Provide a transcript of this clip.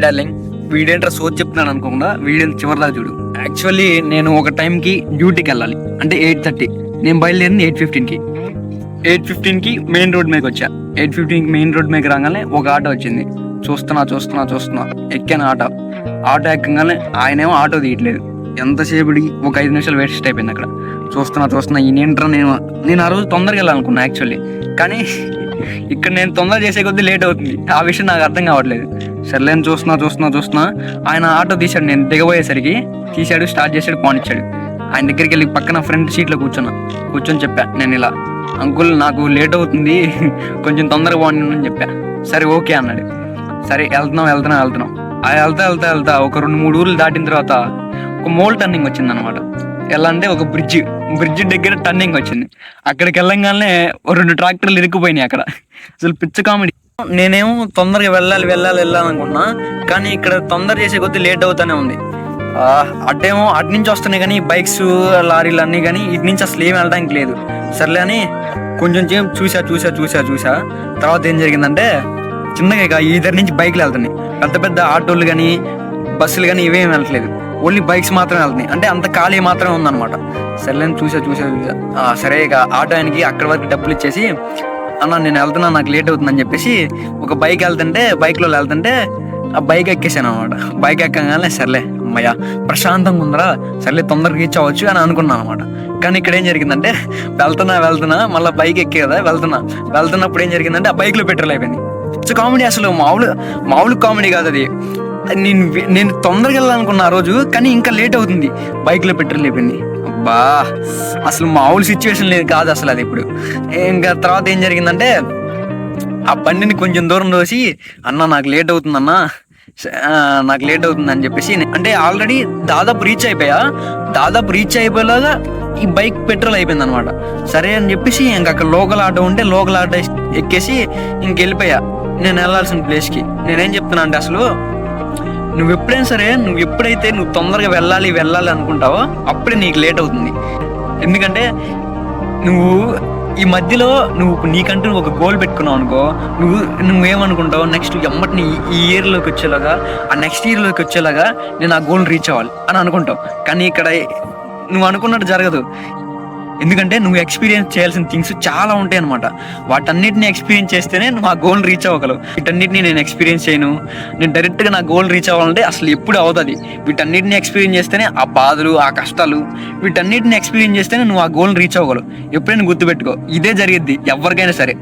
Hi darling వీడేంట్రా సోచ్ చెప్తున్నాను అనుకోకుండా video చివరిదాకా చూడు. యాక్చువల్లీ నేను ఒక టైంకి డ్యూటీకి వెళ్ళాలి. అంటే ఎయిట్ థర్టీ. నేను బయలుదేరింది ఎయిట్ ఫిఫ్టీన్కి. ఎయిట్ ఫిఫ్టీన్కి మెయిన్ రోడ్ మీదకి వచ్చా. ఎయిట్ ఫిఫ్టీన్కి మెయిన్ రోడ్ మీదకి రాగానే ఒక ఆటో వచ్చింది. చూస్తున్నా చూస్తున్నా చూస్తున్నా. ఎక్కాను ఆటో. ఆటో ఎక్కగానే ఆయనేమో ఆటో తీయట్లేదు. ఎంతసేపుడికి? ఒక ఐదు నిమిషాలు వేస్ట్ అయిపోయింది అక్కడ. చూస్తున్నా చూస్తున్నా. ఈయనేంట్రా నేను నేను ఆ రోజు తొందరగా వెళ్ళాలనుకున్నా యాక్చువల్లీ కానీ ఇక్కడ నేను తొందర చేసే కొద్దీ లేట్ అవుతుంది. ఆ విషయం నాకు అర్థం కావట్లేదు. సర్లేని చూస్తున్నా చూస్తున్నా చూస్తున్నా ఆయన ఆటో తీశాడు నేను దిగబోయేసరికి తీశాడు స్టార్ట్ చేశాడు పానిచ్చాడు ఆయన దగ్గరికి వెళ్ళి పక్కన ఫ్రంట్ సీట్లో కూర్చున్నా. కూర్చొని చెప్పా నేను ఇలా అంకుల్ నాకు లేట్ అవుతుంది కొంచెం తొందరగా పోండి అని చెప్పా. సరే ఓకే అన్నాడు. సరే వెళ్తున్నాం వెళ్తున్నాం వెళ్తున్నాం. ఆ వెళ్తా వెళ్తా వెళ్తా ఒక రెండు మూడు ఊర్లు దాటిన తర్వాత ఒక మోల్ టర్నింగ్ వచ్చింది అనమాట ఎలా అంటే ఒక బ్రిడ్జ్ బ్రిడ్జ్ దగ్గర టర్నింగ్ వచ్చింది. అక్కడికి వెళ్ళంగానే రెండు ట్రాక్టర్లు ఇరుక్కుపోయినాయి అక్కడ. అసలు పిచ్చ కామెడీ నేనేమో తొందరగా వెళ్ళాలి వెళ్ళాలి వెళ్ళాలి అనుకున్నా కానీ ఇక్కడ తొందర చేసే కొద్దీ లేట్ అవుతానే ఉంది. అడ్డేమో అటు నుంచి వస్తున్నాయి కానీ బైక్స్ లారీలు అన్నీ కానీ ఇటు నుంచి అసలు ఏం వెళ్ళడానికి లేదు. సర్లే అని కొంచెం సేపు చూసా చూసా చూసా చూసా. తర్వాత ఏం జరిగిందంటే చిన్నగా ఇక ఇద్దరి నుంచి బైక్లు వెళ్తున్నాయి. పెద్ద పెద్ద ఆటోలు కానీ బస్సులు కానీ ఇవేం వెళ్ళట్లేదు. ఓన్లీ బైక్స్ మాత్రమే వెళ్తున్నాయి. అంటే అంత ఖాళీ మాత్రమే ఉందన్నమాట. సర్లే అని చూసా చూసా చూసా. ఆ, సరే ఇక ఆటోయానికి అక్కడి వరకు డబ్బులు ఇచ్చేసి అన్న నేను వెళ్తున్నా నాకు లేట్ అవుతుందని చెప్పేసి ఒక బైక్ వెళ్తుంటే బైక్లో వెళ్తుంటే ఆ బైక్ ఎక్కేసాను అనమాట బైక్ ఎక్కగానే సర్లే అమ్మయ్య ప్రశాంతంగా ఉందరా సర్లే తొందరగా రీచ్ అవ్వచ్చు అని అనుకున్నాను అనమాట కానీ ఇక్కడ ఏం జరిగిందంటే వెళ్తున్నా వెళ్తున్నా మళ్ళీ బైక్ ఎక్కే కదా వెళ్తున్నా. వెళ్తున్నప్పుడు ఏం జరిగిందంటే ఆ బైక్లో పెట్రోల్ అయిపోయింది. సో కామెడీ అసలు మామూలు మామూలు కామెడీ కాదు అది. నేను నేను తొందరగా వెళ్ళాలనుకున్నా ఆ రోజు కానీ ఇంకా లేట్ అవుతుంది. బైక్లో పెట్రోల్ అయిపోయింది అబ్బా! అసలు మామూలు సిచ్యువేషన్ లేదు కాదు అసలు అది ఇప్పుడు. ఇంకా తర్వాత ఏం జరిగిందంటే ఆ బండిని కొంచెం దూరం దోసి అన్న నాకు లేట్ అవుతుంది అన్న నాకు లేట్ అవుతుంది అని చెప్పేసి అంటే ఆల్రెడీ దాదాపు రీచ్ అయిపోయా. దాదాపు రీచ్ అయిపోయేలాగా ఈ బైక్ పెట్రోల్ అయిపోయింది అనమాట సరే అని చెప్పేసి ఇంకా అక్కడ లోకల్ ఆటో ఉంటే లోకల్ ఆటో ఎక్కేసి ఇంక వెళ్ళిపోయా. నేను వెళ్ళాల్సిన ప్లేస్కి నేనేం చెప్తున్నా అంటే అసలు నువ్వు ఎప్పుడైనా సరే నువ్వు ఎప్పుడైతే నువ్వు తొందరగా వెళ్ళాలి వెళ్ళాలి అనుకుంటావో అప్పుడే నీకు లేట్ అవుతుంది. ఎందుకంటే నువ్వు ఈ మధ్యలో నువ్వు నీకంటూ ఒక గోల్ పెట్టుకున్నావు అనుకో నువ్వు నువ్వేమనుకుంటావు నెక్స్ట్ ఎమ్మటిని ఈ ఇయర్లోకి వచ్చేలాగా ఆ నెక్స్ట్ ఇయర్లోకి వచ్చేలాగా నేను ఆ గోల్ రీచ్ అవ్వాలి అని అనుకుంటావు. కానీ ఇక్కడ నువ్వు అనుకున్నట్టు జరగదు. ఎందుకంటే నువ్వు ఎక్స్పీరియన్స్ చేయాల్సిన థింగ్స్ చాలా ఉంటాయి అనమాట వాటన్నిటిని ఎక్స్పీరియన్స్ చేస్తేనే నువ్వు ఆ గోల్ రీచ్ అవ్వగలవు. వీటన్నిటిని నేను ఎక్స్పీరియన్స్ చేయను. నేను డైరెక్ట్గా నా గోల్ రీచ్ అవ్వాలంటే అసలు ఎప్పుడు అవుతుంది వీటన్నిటిని ఎక్స్పీరియన్స్ చేస్తేనే ఆ బాధలు ఆ కష్టాలు వీటన్నిటిని ఎక్స్పీరియన్స్ చేస్తేనే నువ్వు ఆ గోల్ రీచ్ అవ్వగలవు. ఎప్పుడైనా గుర్తుపెట్టుకో ఇదే జరిగిద్ది ఎవరికైనా సరే.